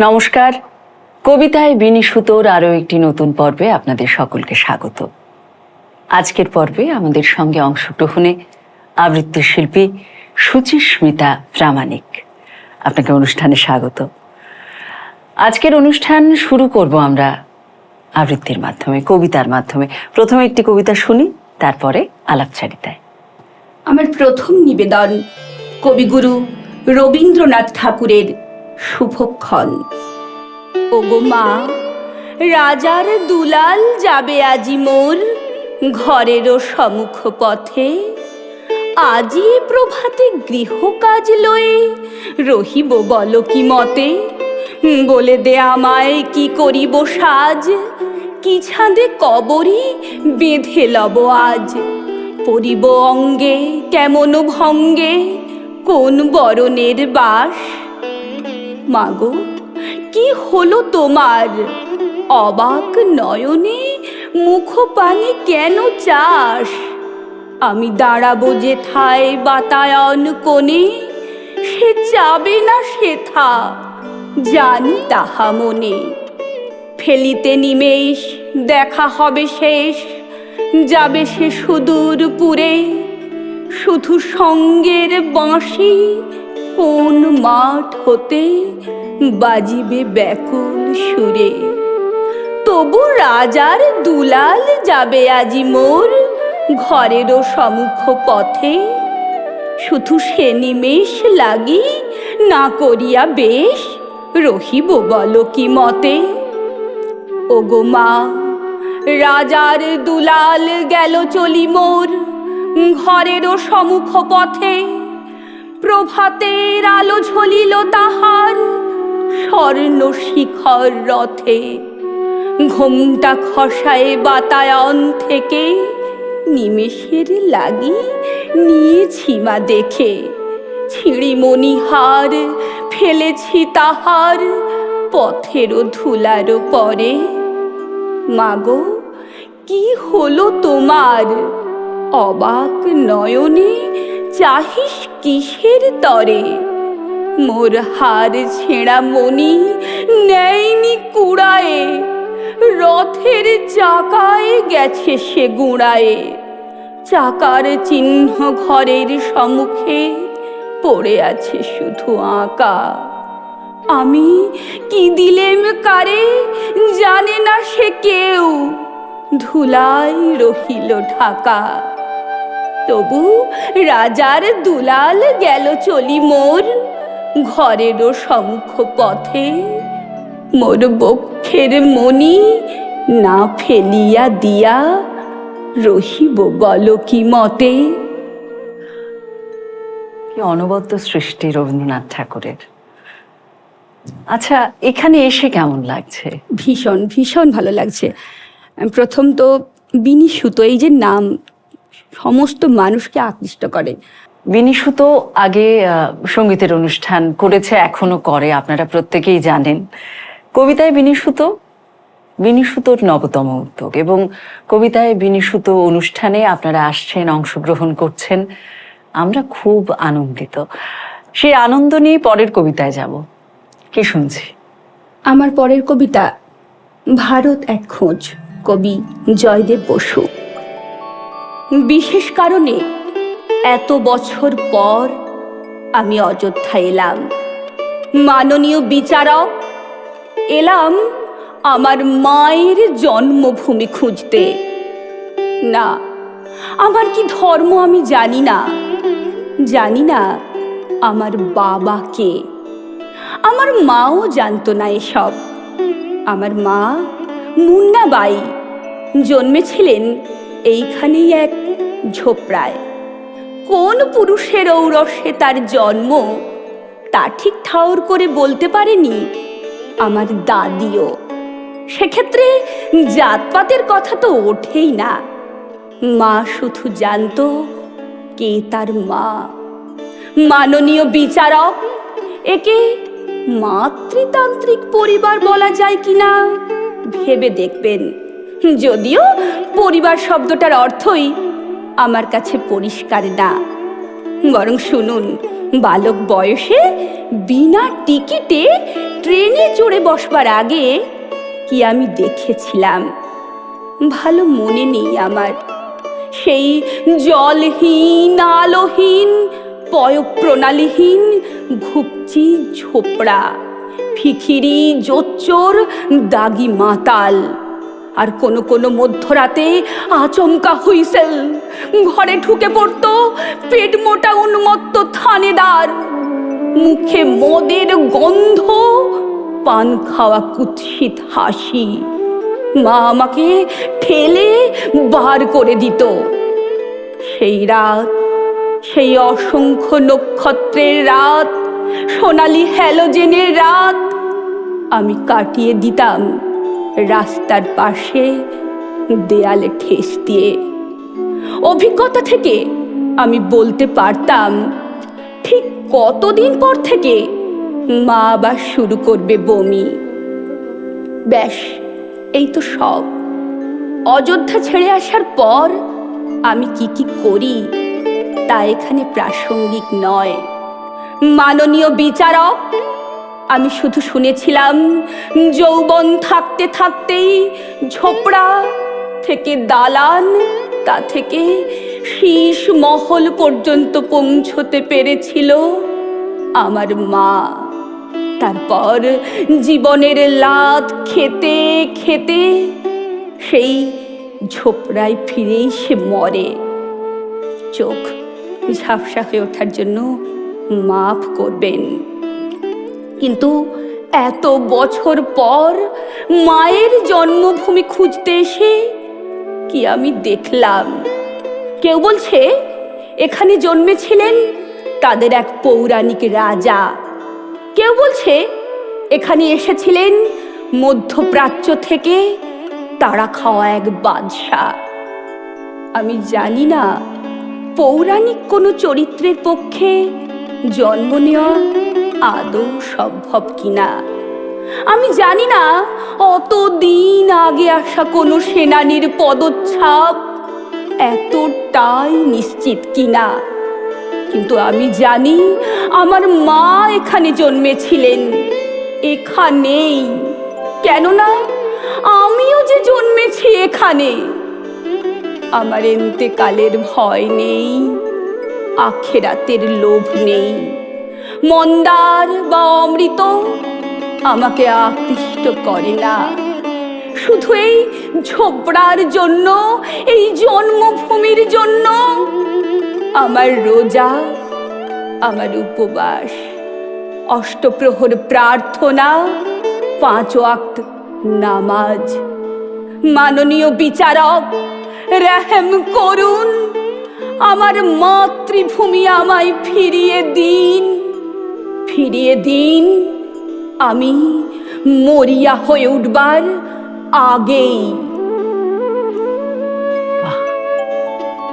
নমস্কার। কবিতায় বিনি সুতোর আরও একটি নতুন পর্বে আপনাদের সকলকে স্বাগত। আজকের পর্বে আমাদের সঙ্গে অংশগ্রহণে আবৃত্তি শিল্পী সুচিস্মিতা প্রামাণিক। আপনাকে অনুষ্ঠানে স্বাগত। আজকের অনুষ্ঠান শুরু করব আমরা আবৃত্তির মাধ্যমে, কবিতার মাধ্যমে। প্রথমে একটি কবিতা শুনি, তারপরে আলাপচারিতায়। আমার প্রথম নিবেদন কবিগুরু রবীন্দ্রনাথ ঠাকুরের শুভক্ষণ। ওগো মা, রাজার দুলাল যাবে আজি মোর ঘরেরও সম্মুখ পথে আজি প্রভাতে গৃহ কাজ লয়ে রহিব বল কি মতে? বলে দে আমায় কি করিব সাজ? কি ছাঁদে কবরি বেঁধে লব আজ? পরিব অঙ্গে কেমন ভঙ্গে? কোন বরণের বাস মাগো, কি হলো তোমার? অবাক নয়নে মুখ পানে কেন চাস? আমি দাঁড়াবো যে থায় বাতায়ন কোণে, সে যাবে না সেথা জানি তাহা মনে। ফেলিতে নিমেষ, দেখা হবে শেষ, যাবে সে সুদূর পুরে, শুধু সঙ্গের বাঁশি কোন মাঠ হতে বাজিবে ব্যাকুল সুরে। তবু রাজার দুলাল যাবে আজি মোর ঘরেরও সমুখ পথে। শুধু সে নিমেষ লাগি না করিয়া বেশ রহিব বল কি মতে। ওগো মা, রাজার দুলাল গেল চলি মোর ঘরেরও সমুখ পথে। প্রভাতের আলো ঝলিল তাহার। স্বর্ণ শিখর রথে ঘোমটা খসায় বাতায়ন থেকে নিমেষের লাগি নিয়েছি মা দেখে। ছিঁড়িমণি হার ফেলেছি তাহার পথেরও ধুলারও পরে। মাগো, কি হলো তোমার? অবাক নয়নে চাহিস কিসের তরে? মোর হার ছেঁড়া মনি নেয়নি কুড়ায়ে, রথের চাকায় গেছে সে গুঁড়ায়ে। চাকার চিহ্ন ঘরের সম্মুখে পড়ে আছে শুধু আঁকা। আমি কি দিলেম কারে জানে না সে কেউ। ধুলাই রহিল ঢাকা। তবু রাজার দুলাল গেল চলি মোর। ঘরেরও সম্মুখ পথে মোর বক্ষের মনি না ফেলিয়া দিয়া রহিব বল কি মতে? কি অনবদ্য সৃষ্টি রবীন্দ্রনাথ ঠাকুরের। আচ্ছা এখানে এসে কেমন লাগছে? ভীষণ ভীষণ ভালো লাগছে। প্রথম তো বিনি সুতো এই যে নাম সমস্ত মানুষকে আকৃষ্ট করে। বিনিশু তো আগে সঙ্গীতের অনুষ্ঠান করেছে এখনও করে আপনারা প্রত্যেকেই জানেন। কবিতায় বিনিশুত বিনিশুতোর নবতম উদ্যোগ এবং কবিতায় বিনিশুত অনুষ্ঠানে আপনারা আসছেন অংশগ্রহণ করছেন। আমরা খুব আনন্দিত। সেই আনন্দ নিয়ে পরের কবিতায় যাব। কি শুনছি? আমার পরের কবিতা ভারত এক খোঁজ কবি জয়দেব বসু। বিশেষ কারণে এত বছর পর আমি অযোধ্যা এলাম। মাননীয় বিচারক এলাম আমার মায়ের জন্মভূমি খুঁজতে। না, আমার কি ধর্ম আমি জানি না। জানি না আমার বাবা কে। আমার মাও জানতো না এসব। আমার মা মুন্নাবাই জন্মেছিলেন এইখানেই এক ঝোপড়ায়। কোন পুরুষের ঔরসে তার জন্ম, তা ঠিক ঠাউর করে বলতে পারেনি আমার দাদিও। সেক্ষেত্রে জাতপাতের কথা তো ওঠেই না। মা শুধু জানতো কে তার মা। মাননীয় বিচারক, একে মাতৃতান্ত্রিক পরিবার বলা যায় কিনা ভেবে দেখবেন। যদিও পরিবার শব্দটার অর্থই আমার কাছে পরিষ্কার না। বরং শুনুন, বালক বয়সে বিনা টিকিটে ট্রেনে চড়ে বসবার আগে কি আমি দেখেছিলাম? ভালো মনে নেই আমার। সেই জলহীন, আলোহীন, পয়ঃপ্রণালীহীন ঘুপচি ঝোপড়া, ফিখিরি জোচ্চোর দাগি মাতাল। আর কোনো কোনো মধ্যরাতে আচমকা হুইসেল। ঘরে ঢুকে পড়তো পেট মোটা উন্মত্ত থানেদার। মুখে মদের গন্ধ, পান খাওয়া কুৎসিত হাসি। মা আমাকে ঠেলে বার করে দিত। সেই রাত, সেই অসংখ্য নক্ষত্রের রাত, সোনালি হ্যালোজেনের রাত আমি কাটিয়ে দিতাম। রাস্তার পাশে দেয়ালে ঠেস দিয়ে। অভিজ্ঞতা থেকে আমি বলতে পারতাম, ঠিক কতদিন পর থেকে মা আবার শুরু করবে বমি। ব্যাস, এই তো সব। অযোধ্যা ছেড়ে আসার পর আমি কি কি করি তা এখানে প্রাসঙ্গিক নয়। মাননীয় বিচারক আমি শুধু শুনেছিলাম, যৌবন থাকতে থাকতেই ঝোপড়া থেকে দালান, তা থেকে শীষ মহল পর্যন্ত পৌঁছতে পেরেছিল আমার মা। তারপর জীবনের লাত খেতে খেতে সেই ঝোপড়ায় ফিরেই সে মরে। চোখ ঝাপসা হয়ে ওঠার জন্য মাফ করবেন। কিন্তু এত বছর পর মায়ের জন্মভূমি খুঁজতে এসে কি আমি দেখলাম? কেউ বলছে এখানে জন্মেছিলেন তাদের এক পৌরাণিক রাজা। কেউ বলছে এখানে এসেছিলেন মধ্যপ্রাচ্য থেকে তারা খাওয়া এক বাদশাহ। আমি জানি না পৌরাণিক কোনো চরিত্রের পক্ষে জন্ম নেওয়া আদৌ সম্ভব কিনা? আমি জানি না অত দিন আগে আসা কোনো সেনানির পদচ্ছাপ এতটাই নিশ্চিত কিনা? কিন্তু আমি জানি আমার মা এখানে জন্মেছিলেন। এখানেই। কেননা, আমিও যে জন্মেছি এখানে। আমার এন্তেকালের ভয় নেই, আখেরাতের লোভ নেই। মন্দার বা অমৃত? আমাকে আকৃষ্ট করে না। শুধু এই ঝোপড়ার জন্য, এই জন্মভূমির জন্য? আমার রোজা, আমার উপবাস, অষ্টপ্রহর প্রার্থনা, পাঁচ ওয়াক্ত নামাজ। মাননীয় বিচারক, রেহেম করুন। আমার মাতৃভূমি আমায় ফিরিয়ে দিন। ফিরিয়ে দিন আমি মরিয়া হয়ে উঠবার আগেই।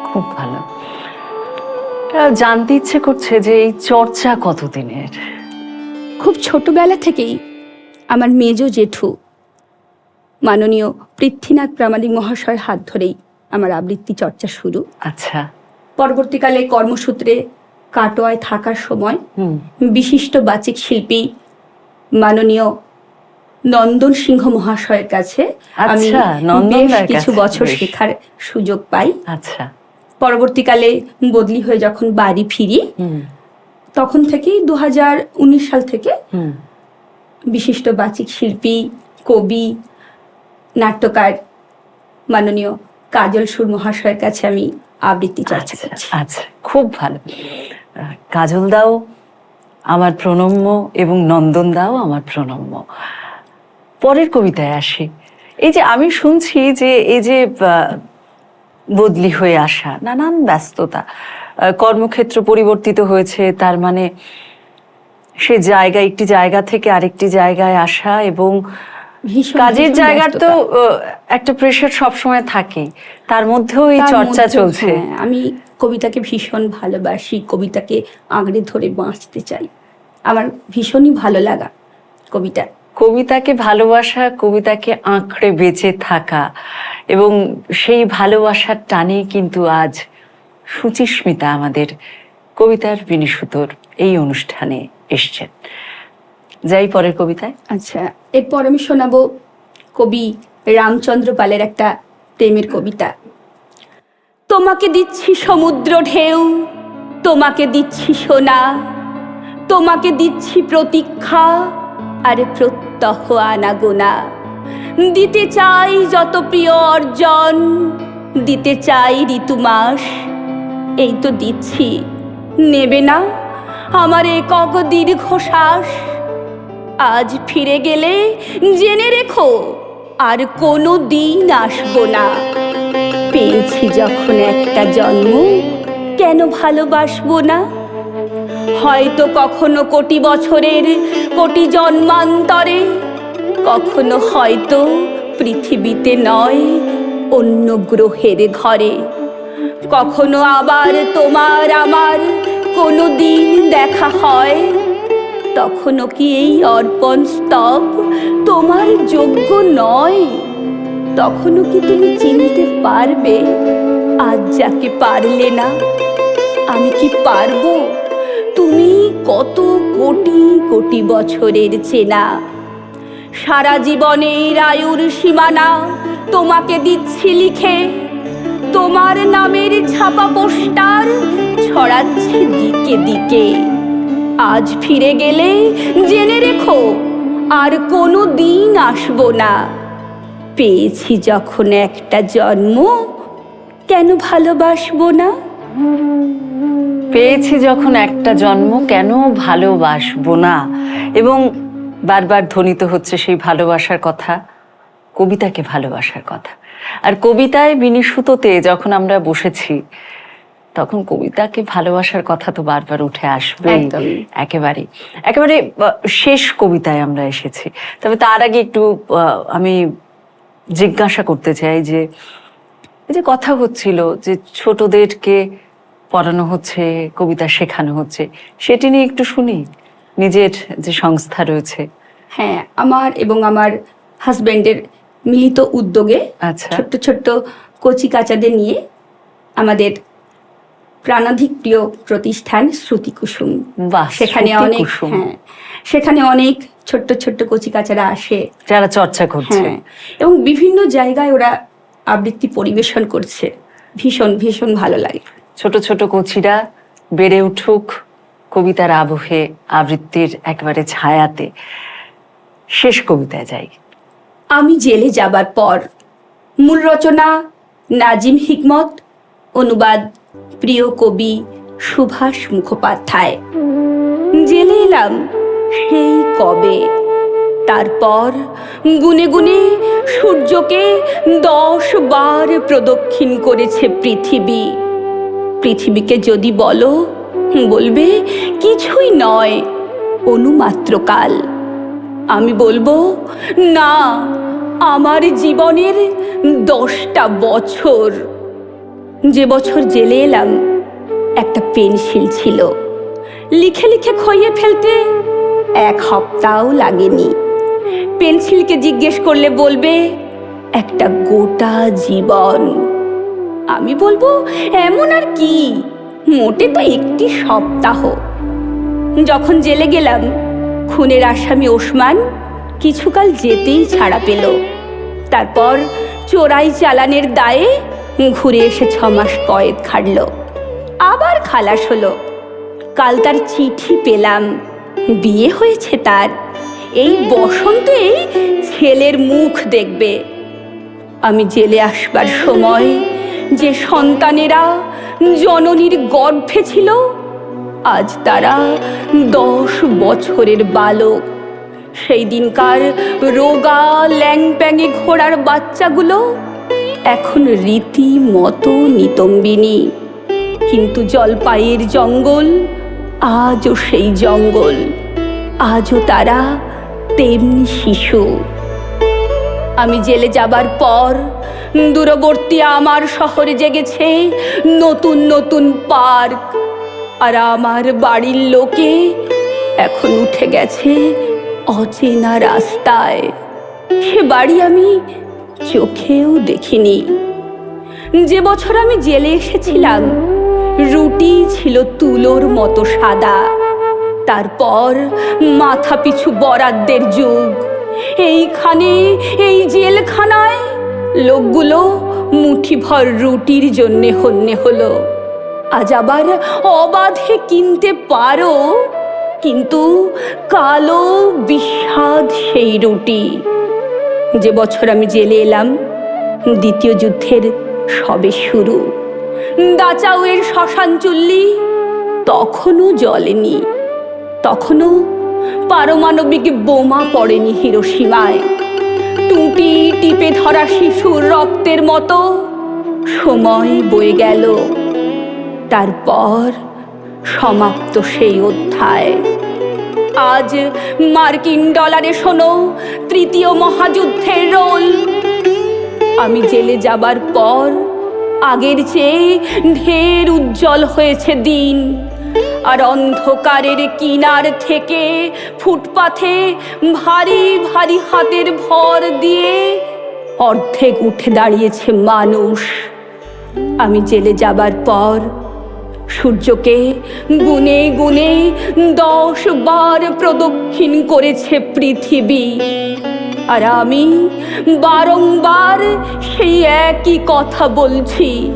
খুব ভালো। জানতে ইচ্ছে করছে যে এই চর্চা কতদিনের? খুব ছোটবেলা থেকেই আমার মেজ জেঠু মাননীয় পৃথ্বীনাথ প্রামাণিক মহাশয়ের হাত ধরেই আমার আবৃত্তি চর্চা শুরু। আচ্ছা। পরবর্তীকালে কর্মসূত্রে কাটোয়ায় থাকার সময় বিশিষ্ট বাচিক শিল্পী মাননীয় নন্দন সিংহ মহাশয়ের কাছে আমি আচ্ছা, বেশ কিছু বছর শেখার সুযোগ পাই। আচ্ছা। পরবর্তীকালে বদলি হয়ে যখন বাড়ি ফিরি তখন থেকেই দু হাজার উনিশ সাল থেকে বিশিষ্ট বাচিক শিল্পী কবি নাট্যকার মাননীয় কাজল সুর মহাশয়ের কাছে আমি আবৃত্তি চর্চা আচ্ছা করছি। আচ্ছা খুব ভালো। কাজল দাও, আমার প্রণম্য এবং নন্দন দাও, আমার প্রণম্য। পরের কবিতায় আসি। এই যে আমি শুনছি যে এই যে বদলি হয়ে আসা, নানান ব্যস্ততা কর্মক্ষেত্র পরিবর্তিত হয়েছে, তার মানে সে জায়গা একটি জায়গা থেকে আরেকটি জায়গায় আসা এবং কাজের জায়গার তো একটা প্রেশার সবসময় থাকেই। তার মধ্যেও এই চর্চা চলছে। হ্যাঁ, আমি কবিতাকে ভীষণ ভালোবাসি কবিতাকে আঁকড়ে ধরে বাঁচতে চাই। আমার ভীষণই ভালো লাগা কবিতা কবিতাকে ভালোবাসা কবিতাকে আঁকড়ে বেঁচে থাকা এবং সেই ভালোবাসার টানে কিন্তু আজ সুচিস্মিতা আমাদের কবিতার বিনিসুতর এই অনুষ্ঠানে এসছেন। যাই পরের কবিতায়। আচ্ছা এরপর আমি শোনাবো কবি রামচন্দ্র পালের একটা প্রেমের কবিতা। তোমাকে দিচ্ছি সমুদ্র ঢেউ, তোমাকে দিচ্ছি সোনা, তোমাকে দিচ্ছি প্রতীক্ষা, আর প্রত্যহ আনাগোনা। দিতে চাই যত প্রিয় অর্জন, দিতে চাই ঋতুমাস এই তো দিচ্ছি। নেবে না আমার একক দীর্ঘশ্বাস আজ ফিরে গেলে জেনে রেখো, আর কোনো দিন আসব না। পেয়েছি যখন একটা জন্ম, কেন ভালোবাসবো না? হয়তো কখনো কোটি বছরের, কোটি জন্মান্তরে, কখনো হয়তো পৃথিবীতে নয়, অন্য গ্রহের ঘরে। কখনো আবার তোমার আমার কোনো দিন দেখা হয় তখনও কি এই অর্পণ স্তব তোমার যোগ্য নয়? তখনও কি তুমি চিনতে পারবে? আজ যাকে পারলে না, আমি কি পারব? তুমি কত কোটি কোটি বছরের চেনা। সারা জীবনের আয়ুর সীমানা তোমাকে দিচ্ছি লিখে। তোমার নামের ছাপা পোস্টার ছড়াচ্ছি দিকে দিকে। আজ ফিরে গেলে জেনে রেখো, আর কোনো দিন আসব না। পেয়েছি যখন একটা জন্ম, কেন ভালোবাসবো না? পেয়েছি যখন একটা জন্ম, কেন ভালোবাসবো না? এবং বারবার ধ্বনিত হচ্ছে সেই ভালোবাসার কথা, কবিতাকে ভালোবাসার কথা। আর কবিতায় বিনিশুতোতে যখন আমরা বসেছি তখন কবিতাকে ভালোবাসার কথা তো বারবার উঠে আসবে। একেবারে একেবারে শেষ কবিতায় আমরা এসেছি। তবে তার আগে একটু আমি জিজ্ঞাসা করতে চাই যে এই যে কথা হচ্ছিল যে ছোটদেরকে পড়ানো হচ্ছে কবিতা শেখানো হচ্ছে সেটি নিয়ে একটু শুনি। নিজের যে সংস্থা রয়েছে। হ্যাঁ আমার এবং আমার হাজবেন্ডের মিলিত উদ্যোগে আচ্ছা। ছোট্ট ছোট্ট কচি কাচাদের নিয়ে আমাদের প্রাণাধিক প্রিয় প্রতিষ্ঠান শ্রুতি কুসুম বাহ, সেখানে অনেক হ্যাঁ সেখানে অনেক ছোট্ট ছোট্ট কচি কাচারা আসে। যারা চর্চা করছে। হ্যাঁ এবং বিভিন্ন জায়গায় ওরা আবৃত্তি পরিবেশন করছে। ভীষণ ভীষণ ভালো লাগে। ছোট ছোট কচিরা বেড়ে উঠুক কবিতার আবহে আবৃত্তির একবারে ছায়াতে। শেষ কবিতায় যাই। আমি জেলে যাবার পর। মূল রচনা নাজিম হিকমত অনুবাদ প্রিয় কবি সুভাষ মুখোপাধ্যায়। জেলে এলাম সেই কবে। তারপর গুনে গুনে সূর্যকে দশ বার প্রদক্ষিণ করেছে পৃথিবী। পৃথিবীকে যদি বলো, বলবে কিছুই নয় অনুমাত্রকাল আমি বলব, না, আমার জীবনের দশটা বছর। যে বছর জেলে এলাম, একটা পেন্সিল ছিল। লিখে লিখে খইয়ে ফেলতে এক সপ্তাহও লাগেনি। পেন্সিলকে জিজ্ঞেস করলে বলবে, একটা গোটা জীবন। আমি বলব, এমন আর কি? মোটে তো একটি সপ্তাহ। যখন জেলে গেলাম, খুনের আসামি ওসমান কিছুকাল যেতেই ছাড়া পেল। তারপর চোরাই চালানের দায়ে ঘুরে এসে ছমাস কয়েদ খাটল। আবার খালাস হলো। কাল তার চিঠি পেলাম। বিয়ে হয়েছে তার। এই বসন্তেই ছেলের মুখ দেখবে। আমি জেলে আসবার সময় যে সন্তানেরা জননীর গর্ভে ছিল, আজ তারা দশ বছরের বালক। সেই দিনকার রোগা ল্যাংপ্যাঙে ঘোড়ার বাচ্চাগুলো এখন রীতিমতো নিতম্বিনী। কিন্তু জলপাইয়ের জঙ্গল, আজও সেই জঙ্গল। আজও তারা তেমনি শিশু। আমি জেলে যাবার পর দূরবর্তী আমার শহরে জেগেছে নতুন নতুন পার্ক। আর আমার বাড়ির লোকে এখন উঠে গেছে অচেনা রাস্তায়। সে বাড়ি আমি চোখেও দেখিনি। যে বছর আমি জেলে এসেছিলাম, রুটি ছিল তুলোর মতো সাদা। তারপর মাথা পিছু বরাদ্দের যুগ। এইখানে, এই জেলখানায় লোকগুলো মুঠিভর রুটির জন্যে হন্যে হলো। আজ আবার অবাধে কিনতে পারো, কিন্তু কালো বিষাদ সেই রুটি। যে বছর আমি জেলে এলাম, দ্বিতীয় যুদ্ধের সবে শুরু। দাচাউয়ের শ্মশান চুল্লি তখনও জ্বলেনি তখনও পারমাণবিক বোমা পড়েনি হিরোসীমায় টুটি টিপে ধরা শিশুর রক্তের মতো সময় বয়ে গেল। তারপর সমাপ্ত সেই অধ্যায়। আজ মার্কিন ডলারে শোনো, তৃতীয় মহাযুদ্ধের রোল। আমি জেলে যাবার পর, আগের চেয়ে ঢের উজ্জ্বল হয়েছে দিন। আর অন্ধকারের কিনার থেকে ফুটপাথে ভারী ভারী হাতের ভর দিয়ে অর্ধেক উঠে দাঁড়িয়েছে মানুষ। আমি জেলে যাবার পর সূর্যকে গুনে গুনে দশ বার প্রদক্ষিণ করেছে পৃথিবী। আর আমি বারংবার সেই একই কথা বলছি।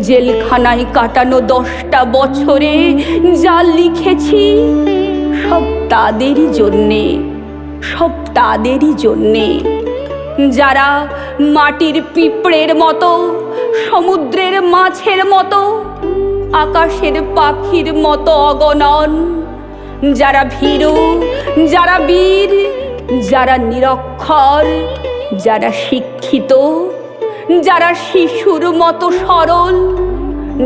জেলখানায় কাটানো দশটা বছরে যা লিখেছি, সব তাদেরই জন্যে, সব তাদেরই জন্যে। যারা মাটির পিঁপড়ের মতো, সমুদ্রের মাছের মতো আকাশের পাখির মতো অগণন। যারা ভীরু, যারা বীর, যারা নিরক্ষর, যারা শিক্ষিত, যারা শিশুর মতো সরল,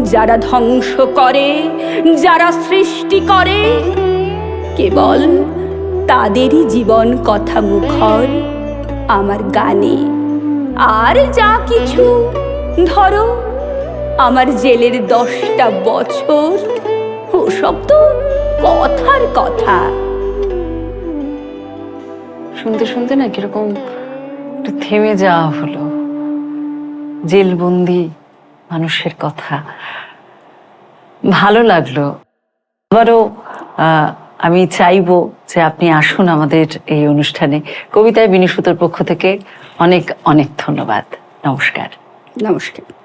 যারা ধ্বংস করে, যারা সৃষ্টি করে, কেবল তাদেরই জীবন কথা মুখর আমার গানে। আর যা কিছু ধরো আমার জেলের দশটা বছর। ওসব তো কথার কথা। শুনতে শুনতে না কীরকম একটু থেমে যাওয়া হলো। জেলবন্দি মানুষের কথা। ভালো লাগল। আবারও আমি চাইব যে আপনি আসুন আমাদের এই অনুষ্ঠানে। কবিতায় বিনিশুতর পক্ষ থেকে অনেক অনেক ধন্যবাদ। নমস্কার। নমস্কার।